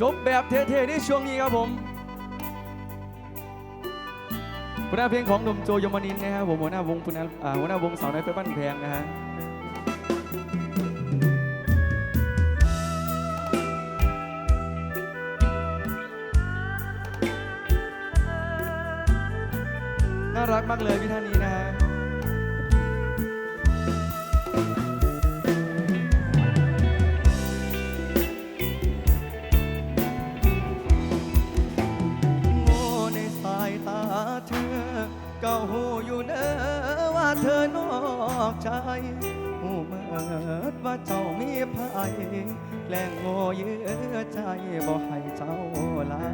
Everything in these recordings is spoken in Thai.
จบแบบเท่ๆในช่วงนี้ครับผมผลงานเพลงของหนุ่มโจยมนินนะครับผมหัวหน้าวงผลงานหัวหน้าวงสาวน้อยเพชรบ้านแพงนะฮะน่ารักมากเลยพี่ท่านนี้นะฮะ ใจหูเมิดว่าเจ้ามีภัยแกล้งโง่เยื้อใจบ่ให้เจ้าลา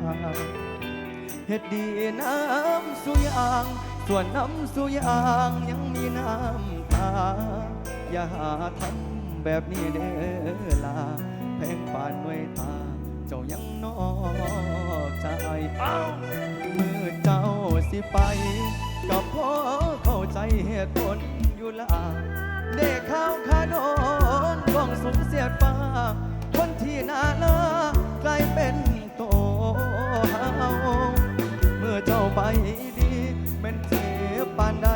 เฮ็ดดีน้ำสุยาง ส่วนน้ำสุยางยังมีน้ำตา อย่าหาทำแบบนี้เด้อลาแพงปานหน่วยตา เจ้ายังนอกใจเมื่อเจ้าสิไป ก็พอเข้าใจเหตุผล อยู่ละเด็กข้าวขาโดนกองสูงเสียดฟ้า คนที่น่าลากลายเป็นโตเฮาเมื่อเจ้าไปดีเป็นเจ็บปานใด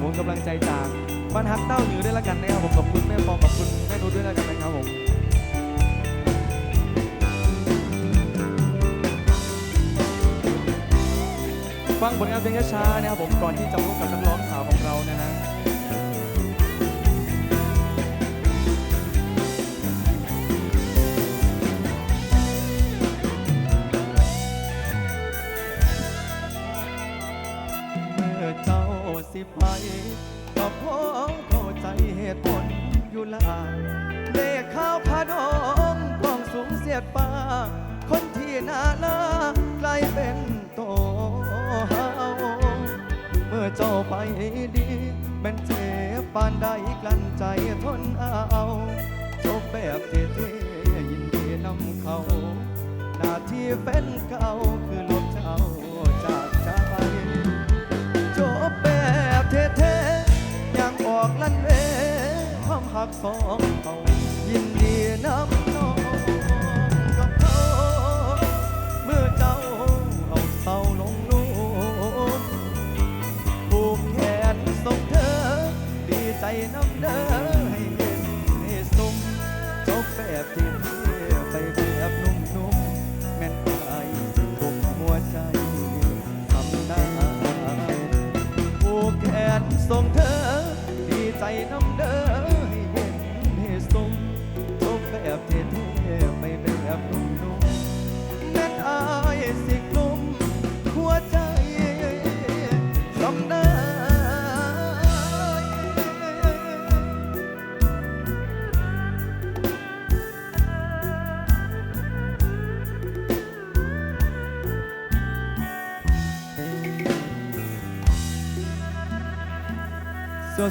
ผมกำลังใจจากบ้านฮักเต้าหนิวด้วยแล้วกันนะครับผมขอบคุณแม่ปองขอบคุณแม่นุชด้วยแล้วกันนะครับผมฟังผลงานเพลงช้าๆนะครับผมก่อนที่จะพบกับนักร้องสาวของเรานะฮะากลายเป็นตเฮาเมื่อเจ้าไปดีเป็นเจ็บปานใดกลั้นใจทนเอาจบแบบเท่ๆยินดีนำเขาหน้าที่แฟนเก่าคือลบเจ้าจากใจจบแบบเท่ๆยังออกลั่นเวความหักสองเขายินดีนำน้อง เฝ้าลงนูนผูกแขนส่งเธอ ดีใจน้ำเด้อให้เย็นให้สุมจบแบบเท่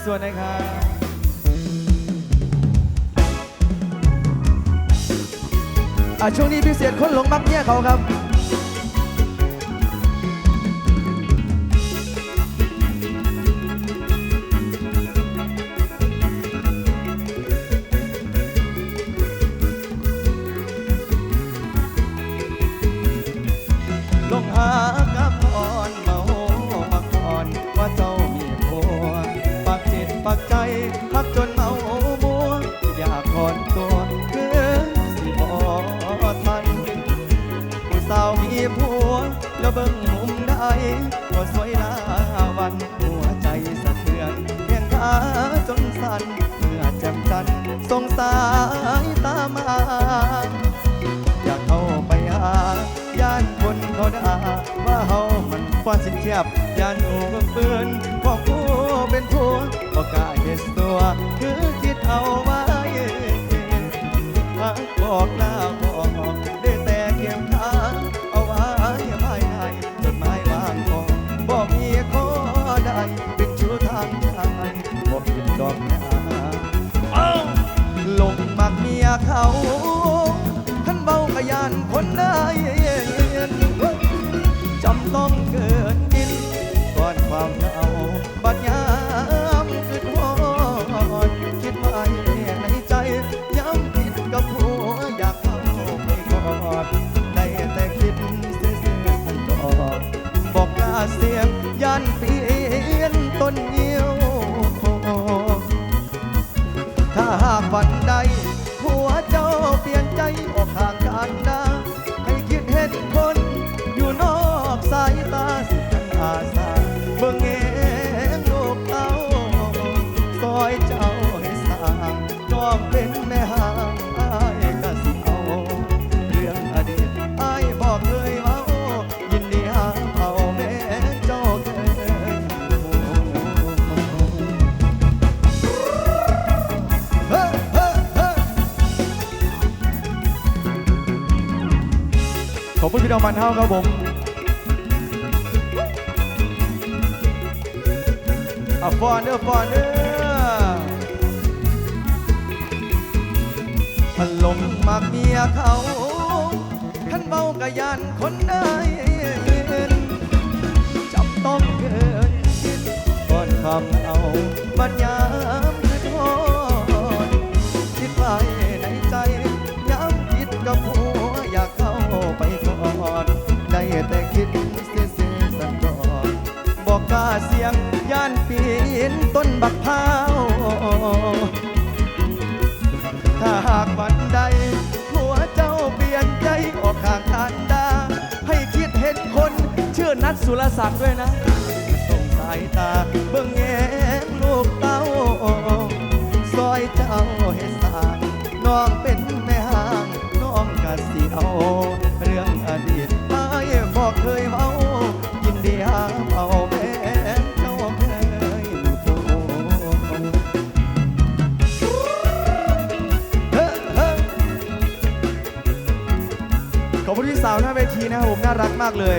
ส่วนๆนะครับอะช่วงนี้พิเศษคนหลงมักเนี่ยเขาครับ บยานหนูกับเปืนพองผู้เป็นผัวบอกล้าเห็นตัว คือคิดเอาไว้บอกลาบอกได้ วันใด อบคุณพี่น้องมันเท่าครับผมอะฟอนเด้อฟอนเด้อพันลงมากเมียเขาขันเบากะยันคนได้จำต้องเกินคิดก่อนคำเอาบัญญาม เห็นต้นบักพร้าวถ้าหากวันใด หัวเจ้าเปลี่ยนใจออกข้างทานดาให้คิดเห็นคน ชื่อนัดสุรศักดิ์ด้วยนะ คุณพี่สาวหน้าเวทีนะครับผมน่ารักมากเลย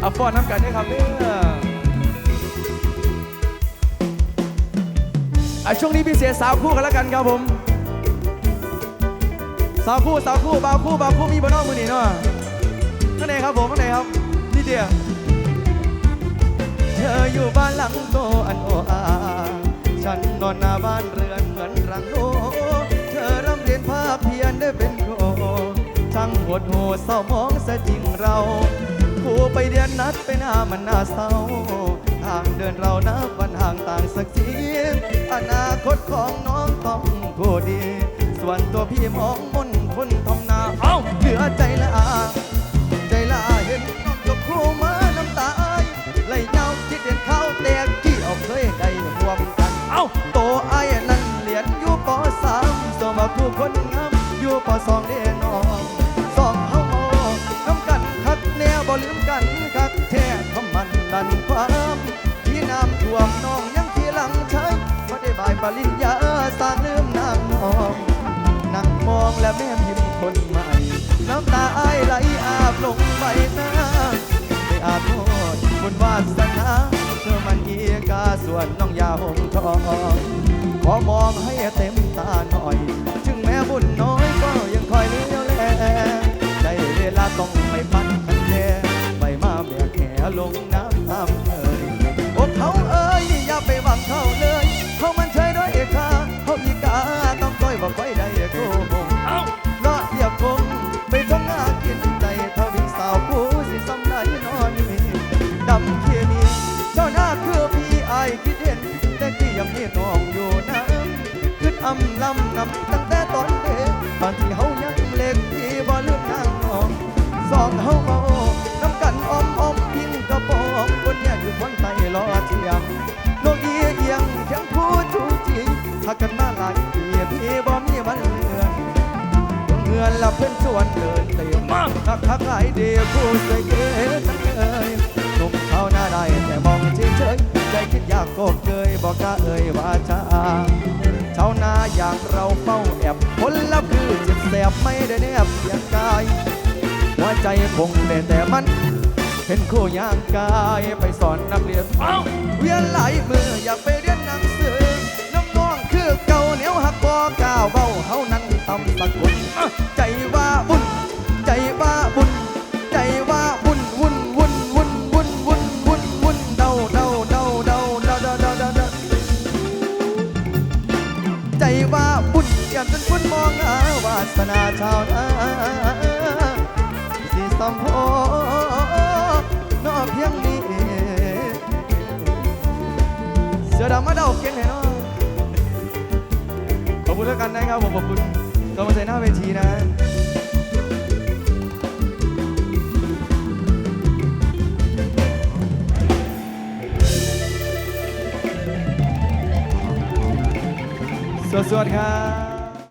เอาฟอนน้ำกันด้วยครับเนี่ยอะช่วงนี้พี่เสียสาวคู่กันแล้วกันครับผมสาวคู่สาวคู่บ่าวคู่บ่าวคู่มีบนนอกมือหนีเนาะข้างในครับผมข้างในครับนี่เดียวเธออยู่บ้านหลังโตอันโออาฉันนอนหน้าบ้านเรือนเหมือนรังโลเธอร่ำเรียนภาคเพียนได้เป็นโค ช่างหดหูเศร้ามองซะจริงเราคู่ไปเดือนนัดไปหน้ามันน่าเศร้าทางเดินเรานับวันห่างต่างสักทีอนาคตของน้องต้องผู้ดี ส่วนตัวพี่มองมน องและแม่พิมพ์คนใหม่ น้ำตาไอายไหลอาบลงใบหน้าไม่อาจโทษบุญวาสนาเธอมันเอียกาส่วนน้องยาหงทอง ขอมองให้เต็มตาหน่อยำตั้งแต่ตอนเด็กบางทีเฮายังเล็กที่บ่ลืมนางน้องสองเฮาเมาน้ำกันอ้อมอ้อมพิงกระปองคนเนี่ยอยู่คนไตรอเทียงโลกเอียเอียงเคียงคู่จูจีหักกันมาหลายปีพี่บ่มีวันเลือนเฮือนละเพื่อนชวนเดินเต็มทักทักหลายเดียวคู่ใส่เกตังเอ่ยหนุ่มชาวนาได้แต่มองเฉยเฉยใจคิดอยากก็เคยบอกกาเอ่ยว่าจะชาาอย่างเราเฝ้าแอบผลลัพธ์คือเจ็บแสบไม่ได้แนบเพียงกาย หัวใจคงได้แต่มัน เห็นครูย่างกายไปสอนนักเรียนเอ้าเวียนหลายมืออยากไปเรียนหนังสือน้ำน้องคือเก่าเหนียวหักบ่ก้าวเบ้าเฮานั้นตำสักคนใจว่าบุญ สือดำมาเดาเก่งแน่นอนขอบคุณแล้วกันนะครับผมขอบคุณกำลังใจหน้าเวทีนะสวัสดีครับ